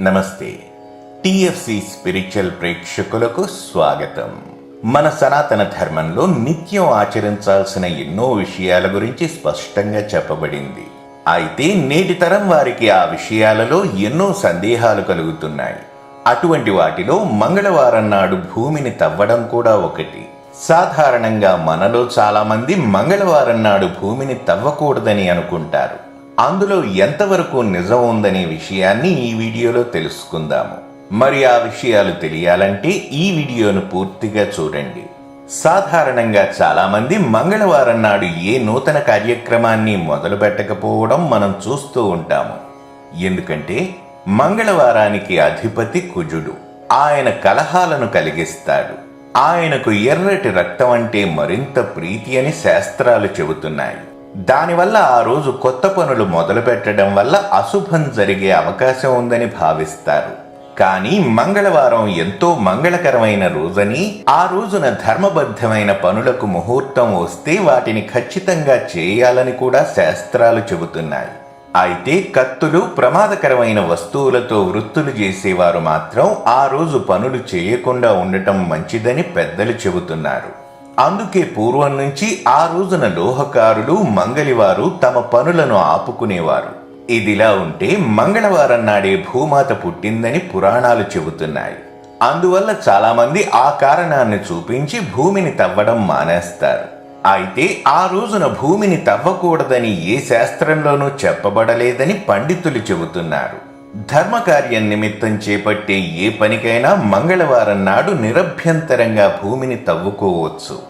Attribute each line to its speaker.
Speaker 1: నమస్తే. TFC spiritual ప్రేక్షకులకు స్వాగతం. మన సనాతన ధర్మంలో నిత్యం ఆచరించాల్సిన ఎన్నో విషయాల గురించి స్పష్టంగా చెప్పబడింది. అయితే నేటి తరం వారికి ఆ విషయాలలో ఎన్నో సందేహాలు కలుగుతున్నాయి. అటువంటి వాటిలో మంగళవారం నాడు భూమిని తవ్వడం కూడా ఒకటి. సాధారణంగా మనలో చాలామంది మంగళవారం నాడు భూమిని తవ్వకూడదని అనుకుంటారు. అందులో ఎంతవరకు నిజం ఉందనే విషయాన్ని ఈ వీడియోలో తెలుసుకుందాము. మరి ఆ విషయాలు తెలియాలంటే ఈ వీడియోను పూర్తిగా చూడండి. సాధారణంగా చాలామంది మంగళవారం నాడు ఏ నూతన కార్యక్రమాన్ని మొదలు పెట్టకపోవడం మనం చూస్తూ ఉంటాము. ఎందుకంటే మంగళవారానికి అధిపతి కుజుడు. ఆయన కలహాలను కలిగిస్తాడు. ఆయనకు ఎర్రటి రక్తం అంటే మరింత ప్రీతి అని శాస్త్రాలు చెబుతున్నాయి. దానివల్ల ఆ రోజు కొత్త పనులు మొదలు పెట్టడం వల్ల అశుభం జరిగే అవకాశం ఉందని భావిస్తారు. కానీ మంగళవారం ఎంతో మంగళకరమైన రోజని ఆ రోజున ధర్మబద్ధమైన పనులకు ముహూర్తం వస్తే వాటిని ఖచ్చితంగా చేయాలని కూడా శాస్త్రాలు చెబుతున్నాయి. అయితే కత్తులు ప్రమాదకరమైన వస్తువులతో వృత్తులు చేసేవారు మాత్రం ఆ రోజు పనులు చేయకుండా ఉండటం మంచిదని పెద్దలు చెబుతున్నారు. అందుకే పూర్వం నుంచి ఆ రోజున లోహకారులు మంగలివారు తమ పనులను ఆపుకునేవారు. ఇదిలా ఉంటే మంగళవారం నాడే భూమాత పుట్టిందని పురాణాలు చెబుతున్నాయి. అందువల్ల చాలామంది ఆ కారణాన్ని చూపించి భూమిని తవ్వడం మానేస్తారు. అయితే ఆ రోజున భూమిని తవ్వకూడదని ఏ శాస్త్రంలోనూ చెప్పబడలేదని పండితులు చెబుతున్నారు. ధర్మకార్యం నిమిత్తం చేపట్టే ఏ పనికైనా మంగళవారం నాడు నిరభ్యంతరంగా భూమిని తవ్వుకోవచ్చు.